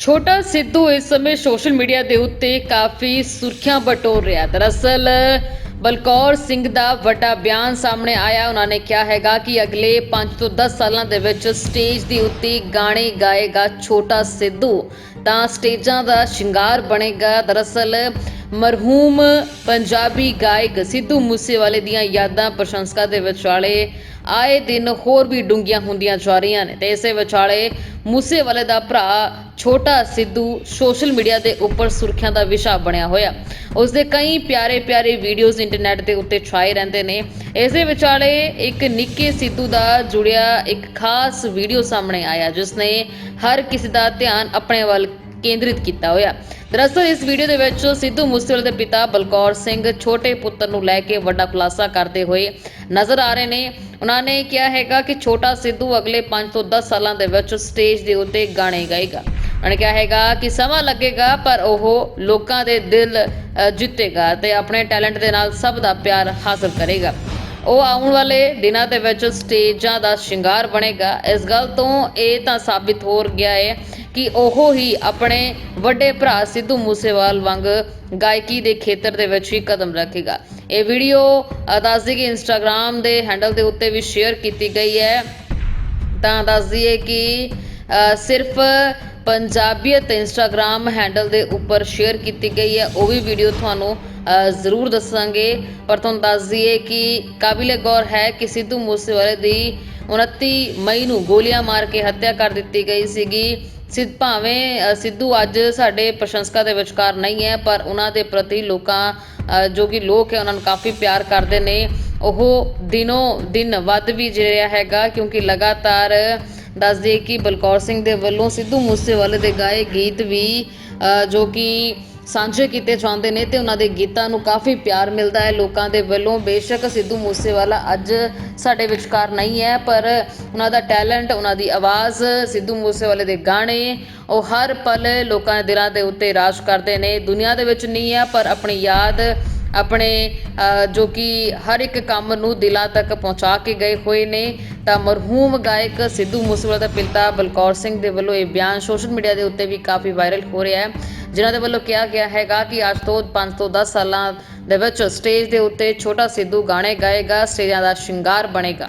ਛੋਟਾ ਸਿੱਧੂ ਇਸ ਸਮੇਂ ਸੋਸ਼ਲ ਮੀਡੀਆ ਦੇ ਉੱਤੇ ਕਾਫੀ ਸੁਰਖੀਆਂ ਬਟੋਰ ਰਿਹਾ। ਦਰਅਸਲ, ਬਲਕੌਰ ਸਿੰਘ ਦਾ ਵੱਡਾ ਬਿਆਨ ਸਾਹਮਣੇ ਆਇਆ। ਉਹਨਾਂ ਨੇ ਕਿਹਾ ਹੈਗਾ ਕਿ ਅਗਲੇ 5 ਤੋਂ 10 ਸਾਲਾਂ ਦੇ ਵਿੱਚ ਸਟੇਜ ਦੇ ਉੱਤੇ ਗਾਣੇ ਗਾਏਗਾ ਛੋਟਾ ਸਿੱਧੂ। ਤਾਂ ਸਟੇਜਾਂ ਦਾ ਸ਼ਿੰਗਾਰ ਬਣੇਗਾ। ਦਰਅਸਲ ਮਰਹੂਮ ਪੰਜਾਬੀ ਗਾਇਕ ਸਿੱਧੂ ਮੂਸੇਵਾਲੇ ਦੀਆਂ ਯਾਦਾਂ ਪ੍ਰਸ਼ੰਸਕਾਂ ਦੇ ਵਿਚਾਲੇ ਆਏ ਦਿਨ ਹੋਰ ਵੀ ਡੂੰਘੀਆਂ ਹੁੰਦੀਆਂ ਜਾ ਰਹੀਆਂ ਨੇ। ਤੇ ਇਸੇ ਵਿਚਾਲੇ ਮੂਸੇਵਾਲੇ ਦਾ ਭਰਾ ਛੋਟਾ ਸਿੱਧੂ ਸੋਸ਼ਲ ਮੀਡੀਆ ਦੇ ਉੱਪਰ ਸੁਰਖੀਆਂ ਦਾ ਵਿਸ਼ਾ ਬਣਿਆ ਹੋਇਆ। ਉਸ ਦੇ ਕਈ ਪਿਆਰੇ ਪਿਆਰੇ ਵੀਡੀਓਜ਼ ਇੰਟਰਨੈਟ ਦੇ ਉੱਤੇ ਛਾਏ ਰਹਿੰਦੇ ਨੇ। ਇਸ ਦੇ ਵਿਚਾਲੇ ਇੱਕ ਨਿੱਕੇ ਸਿੱਧੂ ਦਾ ਜੁੜਿਆ ਇੱਕ ਖਾਸ ਵੀਡੀਓ ਸਾਹਮਣੇ ਆਇਆ, ਜਿਸ ਨੇ ਹਰ ਕਿਸੇ ਦਾ ਧਿਆਨ ਆਪਣੇ ਵੱਲ ਕੇਂਦਰਿਤ ਕੀਤਾ ਹੋਇਆ। ਦਰਅਸਲ, ਇਸ ਵੀਡੀਓ ਦੇ ਵਿੱਚ ਸਿੱਧੂ ਮੂਸੇਵਾਲੇ ਦੇ ਪਿਤਾ ਬਲਕੌਰ ਸਿੰਘ ਛੋਟੇ ਪੁੱਤਰ ਨੂੰ ਲੈ ਕੇ ਵੱਡਾ ਖੁਲਾਸਾ ਕਰਦੇ ਹੋਏ ਨਜ਼ਰ ਆ ਰਹੇ ਨੇ। ਉਹਨਾਂ ਨੇ ਕਿਹਾ ਹੈਗਾ ਕਿ ਛੋਟਾ ਸਿੱਧੂ ਅਗਲੇ 5 ਤੋਂ 10 ਸਾਲਾਂ ਦੇ ਵਿੱਚ ਸਟੇਜ ਦੇ ਉੱਤੇ ਗਾਣੇ ਗਾਏਗਾ। ਉਹਨਾਂ ਨੇ ਕਿਹਾ ਹੈਗਾ ਕਿ ਸਮਾਂ ਲੱਗੇਗਾ, ਪਰ ਉਹ ਲੋਕਾਂ ਦੇ ਦਿਲ ਜਿੱਤੇਗਾ ਤੇ ਆਪਣੇ ਟੈਲੈਂਟ ਦੇ ਨਾਲ ਸਭ ਦਾ ਪਿਆਰ ਹਾਸਲ ਕਰੇਗਾ। ਉਹ ਆਉਣ ਵਾਲੇ ਦਿਨਾਂ ਦੇ ਵਿੱਚ ਸਟੇਜਾਂ ਦਾ ਸ਼ਿੰਗਾਰ ਬਣੇਗਾ। ਇਸ ਗੱਲ ਤੋਂ ਇਹ ਤਾਂ ਸਾਬਿਤ ਹੋ ਗਿਆ ਹੈ ਕਿ ਉਹ ਹੀ ਆਪਣੇ ਵੱਡੇ ਭਰਾ ਸਿੱਧੂ ਮੂਸੇਵਾਲ ਵਾਂਗ ਗਾਇਕੀ ਦੇ ਖੇਤਰ ਦੇ ਵਿੱਚ ਹੀ ਕਦਮ ਰੱਖੇਗਾ। ਇਹ ਵੀਡੀਓ ਦੱਸਦੀ ਕਿ ਇੰਸਟਾਗ੍ਰam ਦੇ ਹੈਂਡਲ ਦੇ ਉੱਤੇ ਵੀ ਸ਼ੇਅਰ ਕੀਤੀ ਗਈ ਹੈ। ਤਾਂ ਦੱਸ ਦਈਏ ਕਿ ਸਿਰਫ ਪੰਜਾਬੀਅਤ ਇੰਸਟਾਗ੍ਰam ਹੈਂਡਲ ਦੇ ਉੱਪਰ ਸ਼ੇਅਰ ਕੀਤੀ ਗਈ ਹੈ। ਉਹ ਵੀ ਵੀਡੀਓ ਤੁਹਾਨੂੰ ਜ਼ਰੂਰ ਦੱਸਾਂਗੇ। ਪਰ ਤੁਹਾਨੂੰ ਦੱਸ ਦਈਏ ਕਿ ਕਾਬਿਲੇ ਗੌਰ ਹੈ ਕਿ ਸਿੱਧੂ ਮੂਸੇਵਾਲੇ ਦੀ 29 ਮਈ ਨੂੰ ਗੋਲੀਆਂ ਮਾਰ ਕੇ ਹੱਤਿਆ ਕਰ ਦਿੱਤੀ ਗਈ ਸੀਗੀ। ਸਿੱਧ ਭਾਵੇਂ ਸਿੱਧੂ ਅੱਜ ਸਾਡੇ ਪ੍ਰਸ਼ੰਸਕਾਂ ਦੇ ਵਿਚਕਾਰ ਨਹੀਂ ਹੈ, ਪਰ ਉਹਨਾਂ ਦੇ ਪ੍ਰਤੀ ਲੋਕਾਂ ਜੋ ਕਿ ਲੋਕ ਹੈ, ਉਹਨਾਂ ਨੂੰ ਕਾਫੀ ਪਿਆਰ ਕਰਦੇ ਨੇ। ਉਹ ਦਿਨੋਂ ਦਿਨ ਵੱਧ ਵੀ ਰਿਹਾ ਹੈਗਾ, ਕਿਉਂਕਿ ਲਗਾਤਾਰ ਦੱਸ ਦਈਏ ਕਿ ਬਲਕੌਰ ਸਿੰਘ ਦੇ ਵੱਲੋਂ ਸਿੱਧੂ ਮੂਸੇਵਾਲੇ ਦੇ ਗਾਏ ਗੀਤ ਵੀ ਜੋ ਕਿ ਸਾਂਝੇ ਕੀਤੇ ਜਾਂਦੇ ਨੇ ਤੇ ਉਹਨਾਂ ਦੇ ਗੀਤਾਂ ਨੂੰ ਕਾਫੀ ਪਿਆਰ ਮਿਲਦਾ ਹੈ। ਲੋਕਾਂ ਦੇ ਵੱਲੋਂ ਬੇਸ਼ੱਕ ਸਿੱਧੂ ਮੂਸੇਵਾਲਾ ਅੱਜ ਸਾਡੇ ਵਿਚਕਾਰ ਨਹੀਂ ਹੈ, ਪਰ ਉਹਨਾਂ ਦਾ ਟੈਲੈਂਟ, ਉਹਨਾਂ ਦੀ ਆਵਾਜ਼, ਸਿੱਧੂ ਮੂਸੇਵਾਲੇ ਦੇ ਗਾਣੇ, ਉਹ ਹਰ ਪਲ ਲੋਕਾਂ ਦੇ ਦਿਲਾਂ ਦੇ ਉੱਤੇ ਰਾਜ ਕਰਦੇ ਨੇ। ਦੁਨੀਆ ਦੇ ਵਿੱਚ ਨਹੀਂ ਹੈ, ਪਰ ਆਪਣੀ ਯਾਦ ਆਪਣੇ ਜੋ ਕਿ ਹਰ ਇੱਕ ਕੰਮ ਨੂੰ ਦਿਲਾਂ ਤੱਕ ਪਹੁੰਚਾ ਕੇ ਗਏ ਹੋਏ ਨੇ, ਤਾਂ ਮਰਹੂਮ ਗਾਇਕ ਸਿੱਧੂ ਮੂਸੇਵਾਲਾ ਦਾ ਪਿਤਾ ਬਲਕੌਰ ਸਿੰਘ ਦੇ ਵੱਲੋਂ ਇਹ ਬਿਆਨ ਸੋਸ਼ਲ ਮੀਡੀਆ ਦੇ ਉੱਤੇ ਵੀ ਕਾਫੀ ਵਾਇਰਲ ਹੋ ਰਿਹਾ ਹੈ, ਜਿਨ੍ਹਾਂ ਦੇ ਵੱਲੋਂ ਕਿਹਾ ਗਿਆ ਹੈਗਾ ਕਿ ਅੱਜ ਤੋਂ 5 ਤੋਂ 10 ਸਾਲਾਂ ਦੇ ਵਿੱਚ ਸਟੇਜ ਦੇ ਉੱਤੇ ਛੋਟਾ ਸਿੱਧੂ ਗਾਣੇ ਗਾਏਗਾ, ਸਟੇਜਾਂ ਦਾ ਸ਼ਿੰਗਾਰ ਬਣੇਗਾ।